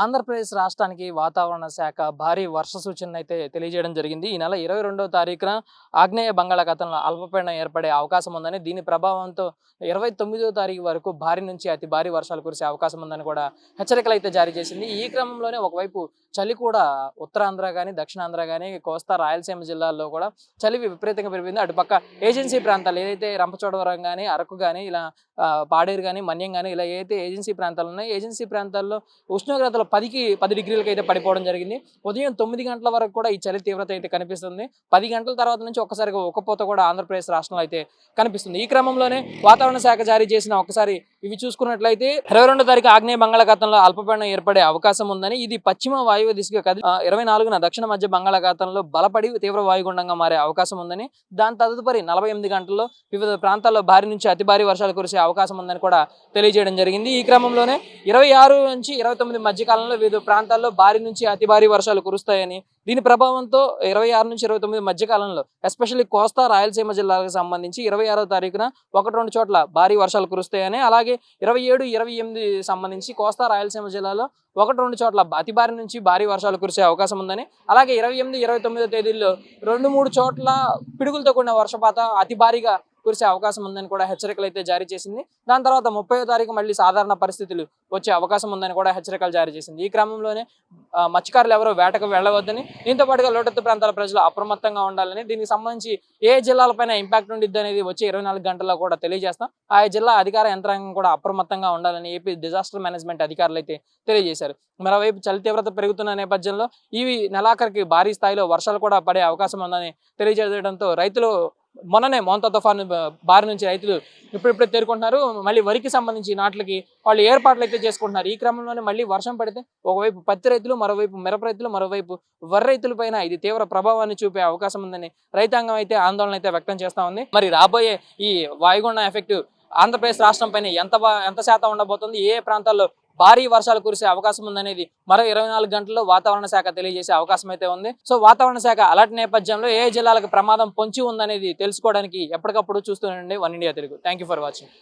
ఆంధ్రప్రదేశ్ రాష్ట్రానికి వాతావరణ శాఖ భారీ వర్ష సూచనలు అయితే తెలియజేయడం జరిగింది. ఈ నెల ఇరవై రెండవ తారీఖున ఆగ్నేయ బంగాళాఖాతంలో అల్పపీడనం ఏర్పడే అవకాశం ఉందని దీని ప్రభావంతో ఇరవై తొమ్మిదో తారీఖు వరకు భారీ నుంచి అతి భారీ వర్షాలు కురిసే అవకాశం ఉందని కూడా హెచ్చరికలు అయితే జారీ చేసింది. ఈ క్రమంలోనే ఒకవైపు చలి కూడా ఉత్తరాంధ్ర కానీ దక్షిణాంధ్ర కానీ కోస్తా రాయలసీమ జిల్లాల్లో కూడా చలి విపరీతంగా పెరిగింది. అటుపక్క ఏజెన్సీ ప్రాంతాలు ఏదైతే రంపచోడవరం కానీ అరకు కానీ ఇలా పాడేరు కానీ మన్యం కానీ ఇలా ఏదైతే ఏజెన్సీ ప్రాంతాలు ఉన్నాయో ఏజెన్సీ ప్రాంతాల్లో ఉష్ణోగ్రతలు పదికి పది డిగ్రీలకి అయితే పడిపోవడం జరిగింది. ఉదయం తొమ్మిది గంటల వరకు కూడా ఈ చలి తీవ్రత అయితే కనిపిస్తుంది. పది గంటల తర్వాత నుంచి ఒక్కసారిగా ఒక్కపోత కూడా ఆంధ్రప్రదేశ్ రాష్ట్రంలో అయితే కనిపిస్తుంది. ఈ క్రమంలోనే వాతావరణ శాఖ జారీ చేసిన ఒకసారి ఇవి చూసుకున్నట్లయితే ఇరవై రెండో తారీఖు ఆగ్నేయ బంగాళాఖాతంలో అల్పపీడనం ఏర్పడే అవకాశం ఉందని ఇది పశ్చిమ వాయువ్య దిశగా కది ఇరవై నాలుగున దక్షిణ మధ్య బంగాళాఖాతంలో బలపడి తీవ్ర వాయుగుండంగా మారే అవకాశం ఉందని దాని తదుపరి నలభై ఎనిమిది గంటల్లో వివిధ ప్రాంతాల్లో భారీ నుంచి అతి భారీ వర్షాలు కురిసే అవకాశం ఉందని కూడా తెలియజేయడం జరిగింది. ఈ క్రమంలోనే ఇరవై ఆరు నుంచి ఇరవై తొమ్మిది మధ్య కాలంలో వివిధ ప్రాంతాల్లో భారీ నుంచి అతి భారీ వర్షాలు కురుస్తాయని దీని ప్రభావంతో ఇరవై ఆరు నుంచి ఇరవై తొమ్మిది మధ్య కాలంలో ఎస్పెషల్లీ కోస్తా రాయలసీమ జిల్లాలకు సంబంధించి ఇరవై ఆరో తారీఖున ఒకటి రెండు చోట్ల భారీ వర్షాలు కురుస్తాయని అలాగే ఇరవై ఏడు ఇరవై ఎనిమిది సంబంధించి కోస్తా రాయలసీమ జిల్లాలో ఒకటి రెండు చోట్ల అతి భారీ నుంచి భారీ వర్షాలు కురిసే అవకాశం ఉందని అలాగే ఇరవై ఎనిమిది ఇరవై తొమ్మిదో తేదీల్లో రెండు మూడు చోట్ల పిడుగులతో కూడిన వర్షపాతం అతి భారీగా కురిసే అవకాశం ఉందని కూడా హెచ్చరికలు అయితే జారీ చేసింది. దాని తర్వాత ముప్పై తారీఖు మళ్ళీ సాధారణ పరిస్థితులు వచ్చే అవకాశం ఉందని కూడా హెచ్చరికలు జారీ చేసింది. ఈ క్రమంలోనే మత్స్యకారులు ఎవరో వేటకు వెళ్ళవద్దని దీంతో పాటుగా లోటత్తు ప్రాంతాల ప్రజలు అప్రమత్తంగా ఉండాలని దీనికి సంబంధించి ఏ జిల్లాలపైన ఇంపాక్ట్ ఉండిద్ది అనేది వచ్చే ఇరవై నాలుగు గంటల్లో కూడా తెలియజేస్తాం. ఆ జిల్లా అధికార యంత్రాంగం కూడా అప్రమత్తంగా ఉండాలని ఏపీ డిజాస్టర్ మేనేజ్మెంట్ అధికారులు అయితే తెలియజేశారు. మరోవైపు చలి తీవ్రత పెరుగుతున్న నేపథ్యంలో ఇవి నెలాఖరికి భారీ స్థాయిలో వర్షాలు కూడా పడే అవకాశం ఉందని తెలియజేయడంతో రైతులు మొన్ననే మోంతా తుఫాను బారి నుంచి రైతులు ఇప్పుడిప్పుడే తేరుకుంటున్నారు. మళ్ళీ వరికి సంబంధించి నాట్లకి వాళ్ళు ఏర్పాట్లు అయితే చేసుకుంటున్నారు. ఈ క్రమంలోనే మళ్ళీ వర్షం పడితే ఒకవైపు పత్తి రైతులు మరోవైపు మిరప రైతులు మరోవైపు వరి రైతుల పైన ఇది తీవ్ర ప్రభావాన్ని చూపే అవకాశం ఉందని రైతాంగం అయితే ఆందోళన అయితే వ్యక్తం చేస్తా ఉంది. మరి రాబోయే ఈ వాయుగుండం ఎఫెక్ట్ ఆంధ్రప్రదేశ్ రాష్ట్రం పైన ఎంత ఎంత శాతం ఉండబోతుంది? ఏ ప్రాంతాల్లో భారీ వర్షాలు కురిసే అవకాశం ఉందనేది మరో ఇరవై నాలుగు గంటల్లో వాతావరణ శాఖ తెలియజేసే అవకాశం అయితే ఉంది. సో వాతావరణ శాఖ అలర్ట్ నేపథ్యంలో ఏ జిల్లాలకు ప్రమాదం పొంచి ఉందనేది తెలుసుకోవడానికి ఎప్పటికప్పుడు చూస్తూనండి one India Telugu. Thank for watching